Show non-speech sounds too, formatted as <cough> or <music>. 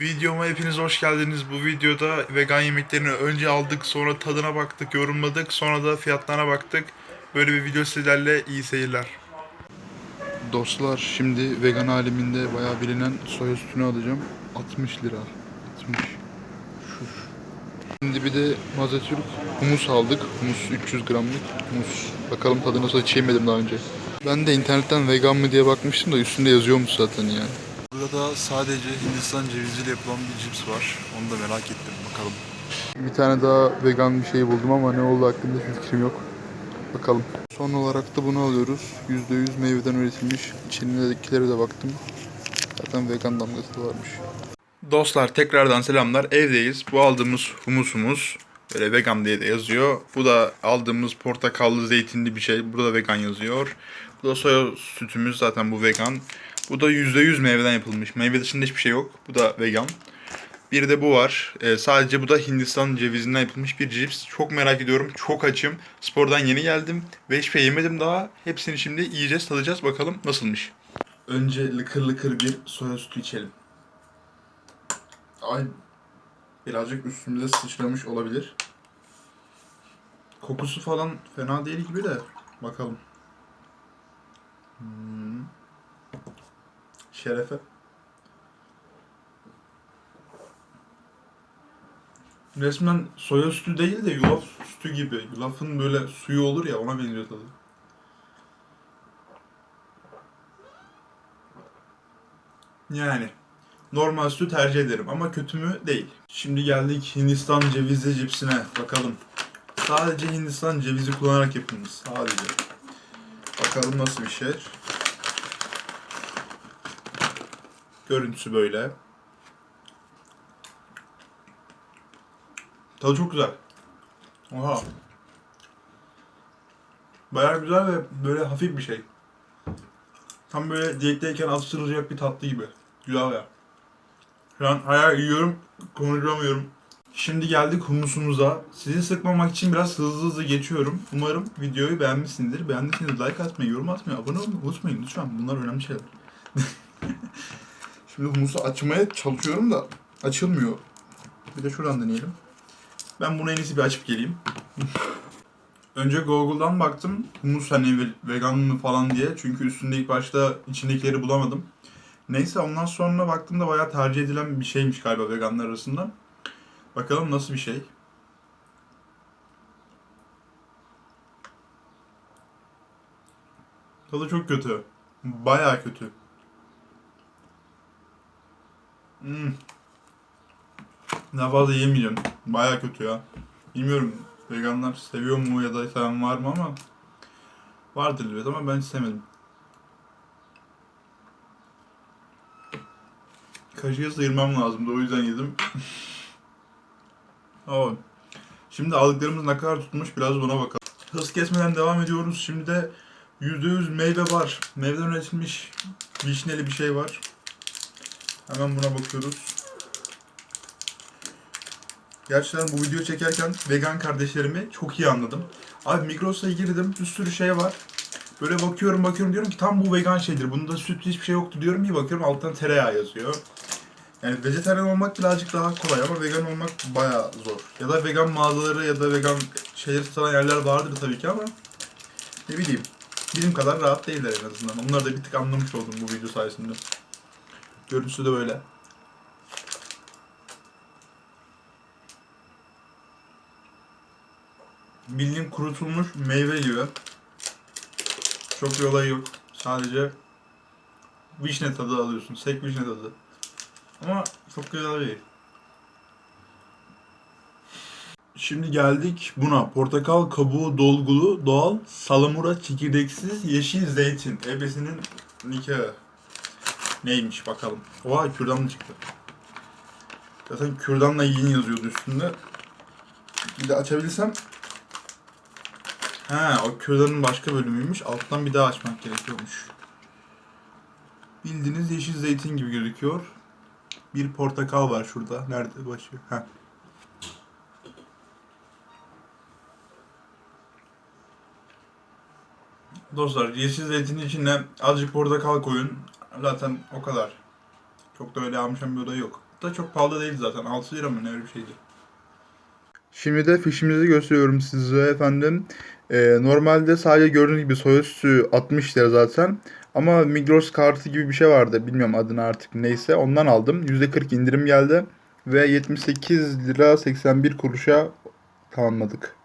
Videoma hepiniz hoş geldiniz. Bu videoda vegan yemeklerini önce aldık, sonra tadına baktık, yorumladık, sonra da fiyatlarına baktık. Böyle bir video sizlerle iyi seyirler. Dostlar şimdi vegan aleminde bayağı bilinen soya sütünü alacağım. 60 lira. 60. Şu. Şimdi bir de Mazatürk humus aldık. Humus 300 gramlık humus. Bakalım tadı nasıl hiç yemedim daha önce. Ben de internetten vegan mı diye bakmıştım da üstünde yazıyormuş zaten yani. Burada sadece Hindistan ceviziyle yapılan bir cips var. Onu da merak ettim. Bakalım. Bir tane daha vegan bir şey buldum ama ne oldu hakkında hiçbir fikrim yok. Bakalım. Son olarak da bunu alıyoruz. %100 meyveden üretilmiş. İçindekilere de baktım. Zaten vegan damgası da varmış. Dostlar tekrardan selamlar. Evdeyiz. Bu aldığımız humusumuz. Böyle vegan diye de yazıyor. Bu da aldığımız portakallı zeytinli bir şey. Burada vegan yazıyor. Bu da soya sütümüz zaten bu vegan. Bu da %100 meyveden yapılmış. Meyve dışında hiçbir şey yok. Bu da vegan. Bir de bu var. Ee, sadece bu da Hindistan cevizinden yapılmış bir cips. Çok merak ediyorum. Çok açım. Spordan yeni geldim. Ve hiçbir şey yemedim daha. Hepsini şimdi yiyeceğiz, tadacağız. Bakalım nasılmış. Önce lıkır lıkır bir soya sütü içelim. Ay birazcık üstümüze sıçramış olabilir. Kokusu falan fena değil gibi de. Bakalım. Hmm. Şerefe. Resmen soya sütü değil de yulaf sütü gibi. Yulafın böyle suyu olur ya ona benziyor tadı. Yani normal sütü tercih ederim ama kötü mü değil. Şimdi geldik Hindistan cevizi cipsine bakalım. Sadece Hindistan cevizi kullanarak yapılmış sadece. Bakalım nasıl bir şey. Görüntüsü böyle. Tadı çok güzel. Oha. Bayağı güzel ve böyle hafif bir şey. Tam böyle diyetteyken atıştırılacak bir tatlı gibi. Güzel ya. Şu an hayal yiyorum, konuşamıyorum. Şimdi geldik humusumuza. Sizi sıkmamak için biraz hızlı hızlı geçiyorum. Umarım videoyu beğenmişsinizdir. Beğendiyseniz like atmayı, yorum atmayı, abone olmayı unutmayın lütfen. Bunlar önemli şeyler. <laughs> Şimdi humusu açmaya çalışıyorum da açılmıyor. Bir de şuradan deneyelim. Ben bunu en iyisi bir açıp geleyim. Önce Google'dan baktım humus hani ve- vegan mı falan diye. Çünkü üstünde ilk başta içindekileri bulamadım. Neyse ondan sonra baktığımda bayağı tercih edilen bir şeymiş galiba veganlar arasında. Bakalım nasıl bir şey. Tadı çok kötü. Bayağı kötü. Hmm. Daha fazla yemeyeceğim. Baya kötü ya. Bilmiyorum veganlar seviyor mu ya da seven var mı ama vardır elbet ama ben istemedim. Kaşığı sıyırmam lazımdı o yüzden yedim. <laughs> oh. Şimdi aldıklarımız ne kadar tutmuş biraz buna bakalım. Hız kesmeden devam ediyoruz. Şimdi de %100 meyve var. Meyveden üretilmiş vişneli bir şey var. Hemen buna bakıyoruz. Gerçekten bu video çekerken vegan kardeşlerimi çok iyi anladım. Abi Migros'a girdim, bir sürü şey var. Böyle bakıyorum bakıyorum diyorum ki tam bu vegan şeydir. Bunda süt hiçbir şey yoktu diyorum. Bir bakıyorum alttan tereyağı yazıyor. Yani vejetaryen olmak birazcık daha kolay ama vegan olmak bayağı zor. Ya da vegan mağazaları ya da vegan şeyleri satan yerler vardır tabii ki ama ne bileyim. Bizim kadar rahat değiller en azından. Onları da bir tık anlamış oldum bu video sayesinde. Görüntüsü de böyle. Bildiğin kurutulmuş meyve gibi. Çok bir olay yok. Sadece vişne tadı alıyorsun. Sek vişne tadı. Ama çok güzel değil. Şimdi geldik buna. Portakal kabuğu dolgulu doğal salamura çekirdeksiz yeşil zeytin. Ebesinin nikahı. Neymiş bakalım. Oha kürdan mı çıktı? Zaten kürdanla yiyin yazıyordu üstünde. Bir de açabilsem Ha, o kürdanın başka bölümüymüş. Alttan bir daha açmak gerekiyormuş. Bildiğiniz yeşil zeytin gibi gözüküyor. Bir portakal var şurada. Nerede başı? Ha. Dostlar yeşil zeytinin içine azıcık portakal koyun. Zaten o kadar. Çok da öyle almışan bir olayı yok. da çok pahalı değil zaten. 6 lira mı ne öyle bir şeydi. Şimdi de fişimizi gösteriyorum size efendim. Ee, normalde sadece gördüğünüz gibi soya sütü 60 lira zaten. Ama Migros kartı gibi bir şey vardı. Bilmiyorum adını artık neyse. Ondan aldım. %40 indirim geldi. Ve 78 lira 81 kuruşa tamamladık.